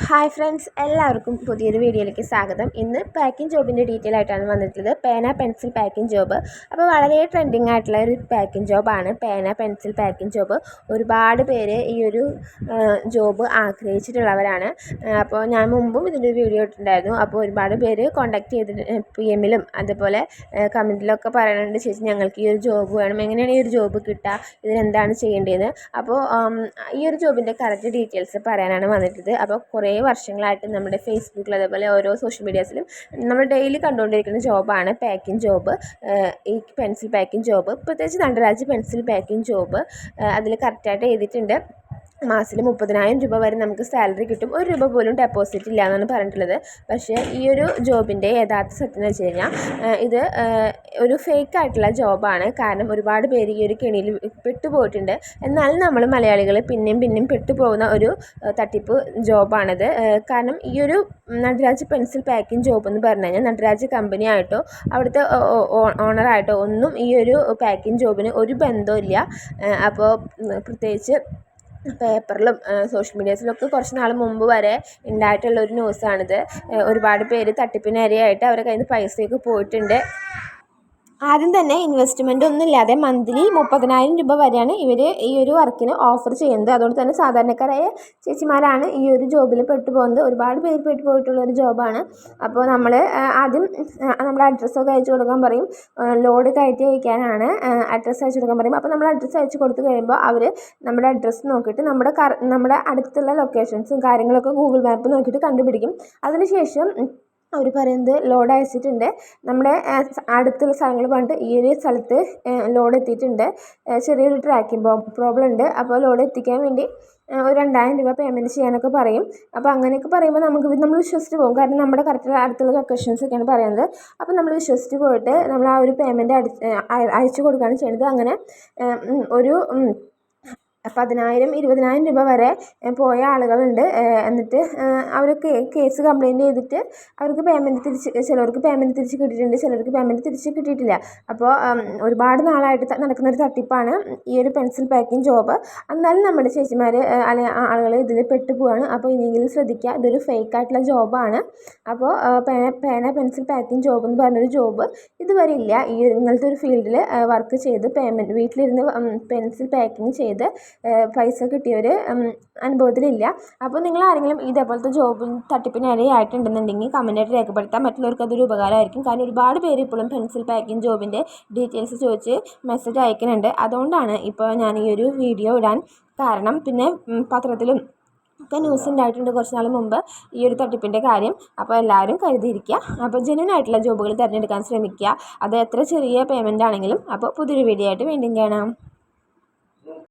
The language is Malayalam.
ഹായ് ഫ്രണ്ട്സ് എല്ലാവർക്കും പുതിയൊരു വീഡിയോയിലേക്ക് സ്വാഗതം. ഇന്ന് പാക്കിംഗ് ജോബിന്റെ ഡീറ്റെയിൽ ആയിട്ടാണ് വന്നിട്ടുള്ളത്. പേന പെൻസിൽ പാക്കിംഗ് ജോബ് അപ്പോൾ വളരെ ട്രെൻഡിങ് ആയിട്ടുള്ള ഒരു പാക്കിംഗ് ജോബാണ് പേന പെൻസിൽ പാക്കിംഗ് ജോബ് ഒരുപാട് പേര് ഈ ഒരു ജോബ് ആഗ്രഹിച്ചിട്ടുള്ളവരാണ്. അപ്പോൾ ഞാൻ മുമ്പും ഇതിന്റെ വീഡിയോ ഇട്ടിട്ടുണ്ടായിരുന്നു. അപ്പോൾ ഒരുപാട് പേര് കോൺടാക്ട് ചെയ്തിട്ട് പി എമ്മിലും അതുപോലെ കമന്റിലൊക്കെ പറയുന്നുണ്ട് ചേച്ചി ഞങ്ങൾക്ക് ഈ ഒരു ജോബ് വേണം. എങ്ങനെയാണ് ഈ ഒരു ജോബ് കിട്ടുക? ഇതിനെന്താണ് ചെയ്യേണ്ടതെന്ന് അപ്പോൾ ഈ ഒരു ജോബിന്റെ കറക്റ്റ് ഡീറ്റെയിൽസ് പറയാനാണ് വന്നിട്ടുള്ളത്. അപ്പോൾ കുറേ വർഷങ്ങളായിട്ട് നമ്മുടെ ഫേസ്ബുക്കിൽ അതേപോലെ ഓരോ സോഷ്യൽ മീഡിയാസിലും നമ്മൾ ഡെയിലി കണ്ടുകൊണ്ടിരിക്കുന്ന ജോബാണ് പാക്കിംഗ് ജോബ് ഈ പെൻസിൽ പാക്കിംഗ് ജോബ് പ്രത്യേകിച്ച് നടരാജ് പെൻസിൽ പാക്കിംഗ് ജോബ് അതിൽ കറക്റ്റായിട്ട് എഴുതിയിട്ടുണ്ട്. മാസത്തിൽ മുപ്പതിനായിരം രൂപ വരെ നമുക്ക് സാലറി കിട്ടും. ഒരു രൂപ പോലും ഡെപ്പോസിറ്റ് ഇല്ല എന്നാണ് പറഞ്ഞിട്ടുള്ളത്. പക്ഷേ ഈ ഒരു ജോബിന്റെ യഥാർത്ഥ സത്യം എന്ന് വെച്ച് കഴിഞ്ഞാൽ ഇത് ഒരു ഫേക്ക് ആയിട്ടുള്ള ജോബാണ് കാരണം ഒരുപാട് പേര് ഈ ഒരു കെണിയിൽ പെട്ടുപോയിട്ടുണ്ട് എന്നാലും നമ്മൾ മലയാളികൾ പിന്നെയും പിന്നെയും പെട്ടുപോകുന്ന ഒരു തട്ടിപ്പ് ജോബാണിത് കാരണം ഈ ഒരു നടരാജ് പെൻസിൽ പാക്കിംഗ് ജോബ് എന്ന് പറഞ്ഞു കഴിഞ്ഞാൽ നടരാജ് കമ്പനി ആയിട്ടോ അവിടുത്തെ ഓണറായിട്ടോ ഒന്നും ഈ ഒരു പാക്കിംഗ് ജോബിന് ഒരു ബന്ധവും ഇല്ല. അപ്പോൾ പ്രത്യേകിച്ച് പേപ്പറിലും സോഷ്യൽ മീഡിയാസിലൊക്കെ കുറച്ച് നാൾ മുമ്പ് വരെ ഉണ്ടായിട്ടുള്ള ഒരു ന്യൂസാണിത് ഒരുപാട് പേര് തട്ടിപ്പിനിരയായിട്ട് അവരുടെ കയ്യിൽ നിന്ന് പൈസയൊക്കെ പോയിട്ടുണ്ട്. ആദ്യം തന്നെ ഇൻവെസ്റ്റ്മെന്റ് ഒന്നും ഇല്ലാതെ മന്ത്ലി മുപ്പതിനായിരം രൂപ വരെയാണ് ഇവർ ഈ ഒരു വർക്കിന് ഓഫർ ചെയ്യുന്നത്. അതുകൊണ്ട് തന്നെ സാധാരണക്കാരായ ചേച്ചിമാരാണ് ഈ ഒരു ജോബിൽ പെട്ടുപോകുന്നത്. ഒരുപാട് പേര് പെട്ടുപോയിട്ടുള്ള ഒരു ജോബാണ് അപ്പോൾ നമ്മൾ ആദ്യം നമ്മുടെ അഡ്രസ്സൊക്കെ അയച്ചു കൊടുക്കാൻ പറയും. ലോഡ് കയറ്റി അയക്കാനാണ് അഡ്രസ്സ് അയച്ചു കൊടുക്കാൻ പറയും. അപ്പോൾ നമ്മൾ അഡ്രസ്സ് അയച്ചു കൊടുത്തു കഴിയുമ്പോൾ അവർ നമ്മുടെ അഡ്രസ്സ് നോക്കിയിട്ട് നമ്മുടെ നമ്മുടെ അടുത്തുള്ള ലൊക്കേഷൻസും കാര്യങ്ങളൊക്കെ ഗൂഗിൾ മാപ്പ് നോക്കിയിട്ട് കണ്ടുപിടിക്കും. അതിനുശേഷം അവർ പറയുന്നത് ലോഡ് അയച്ചിട്ടുണ്ട്. നമ്മുടെ അടുത്തുള്ള സ്ഥലങ്ങൾ പറഞ്ഞിട്ട് ഈ ഒരു സ്ഥലത്ത് ലോഡ് എത്തിയിട്ടുണ്ട്. ചെറിയൊരു ട്രാക്കിംഗ് പ്രോബ്ലം ഉണ്ട്. അപ്പോൾ ലോഡ് എത്തിക്കാൻ വേണ്ടി ഒരു രണ്ടായിരം രൂപ പേയ്മെന്റ് ചെയ്യാനൊക്കെ പറയും. അപ്പോൾ അങ്ങനെയൊക്കെ പറയുമ്പോൾ നമുക്ക് നമ്മൾ വിശ്വസിച്ച് പോകും. കാരണം നമ്മുടെ കറക്റ്റ് അടുത്തുള്ള ലൊക്കേഷൻസ് ഒക്കെയാണ് പറയുന്നത്. അപ്പോൾ നമ്മൾ വിശ്വസിച്ച് പോയിട്ട് നമ്മൾ ആ ഒരു പേയ്മെന്റ് അയച്ചു കൊടുക്കുകയാണ് ചെയ്യുന്നത്. അങ്ങനെ ഒരു പതിനായിരം ഇരുപതിനായിരം രൂപ വരെ പോയ ആളുകളുണ്ട്. എന്നിട്ട് അവർ കേസ് കംപ്ലയിന്റ് ചെയ്തിട്ട് അവർക്ക് പേയ്മെന്റ് തിരിച്ച് ചിലവർക്ക് പേയ്മെന്റ് തിരിച്ച് കിട്ടിയിട്ടുണ്ട് ചിലർക്ക് പേയ്മെന്റ് തിരിച്ച് കിട്ടിയിട്ടില്ല. അപ്പോൾ ഒരുപാട് നാളായിട്ട് നടക്കുന്ന ഒരു തട്ടിപ്പാണ് ഈ ഒരു പെൻസിൽ പാക്കിംഗ് ജോബ് എന്നാലും നമ്മുടെ ചേച്ചിമാർ അല്ലെ ആളുകൾ ഇതിൽ പെട്ടു പോവാണ് അപ്പോൾ ഇനിയെങ്കിലും ശ്രദ്ധിക്കുക ഇതൊരു ഫേക്ക് ആയിട്ടുള്ള ജോബാണ് അപ്പോൾ പേന പേന പെൻസിൽ പാക്കിംഗ് ജോബ് എന്ന് പറഞ്ഞൊരു ജോബ് ഇതുവരെ ഇല്ല. ഈ ഇങ്ങനത്തെ ഒരു ഫീൽഡിൽ വർക്ക് ചെയ്ത് പേയ്മെന്റ് വീട്ടിലിരുന്ന് പെൻസിൽ പാക്കിംഗ് ചെയ്ത് പൈസ കിട്ടിയ ഒരു അനുഭവത്തിലില്ല. അപ്പോൾ നിങ്ങൾ ആരെങ്കിലും ഇതേപോലത്തെ ജോബ് തട്ടിപ്പിന് ഇരയായിട്ടുണ്ടെന്നുണ്ടെങ്കിൽ കമന്റായിട്ട് രേഖപ്പെടുത്താം മറ്റുള്ളവർക്ക് അതൊരു ഉപകാരമായിരിക്കും. കാരണം ഒരുപാട് പേര് ഇപ്പോഴും പെൻസിൽ പാക്കിംഗ് ജോബിന്റെ ഡീറ്റെയിൽസ് ചോദിച്ച് മെസ്സേജ് അയക്കുന്നുണ്ട്. അതുകൊണ്ടാണ് ഇപ്പോൾ ഞാൻ ഈ ഒരു വീഡിയോ ഇടാൻ കാരണം. പിന്നെ പത്രത്തിലും ഒക്കെ ന്യൂസ് ഉണ്ടായിട്ടുണ്ട് കുറച്ച് നാൾ മുമ്പ് ഈ ഒരു തട്ടിപ്പിന്റെ കാര്യം. അപ്പോൾ എല്ലാവരും കരുതിയിരിക്കുക. അപ്പോൾ ജെന്യൂൻ ആയിട്ടുള്ള ജോബുകൾ തിരഞ്ഞെടുക്കാൻ ശ്രമിക്കുക. അത് എത്ര ചെറിയ പേയ്മെന്റ് ആണെങ്കിലും അപ്പോൾ പുതിയൊരു വീഡിയോ ആയിട്ട് വീണ്ടും കാണാം.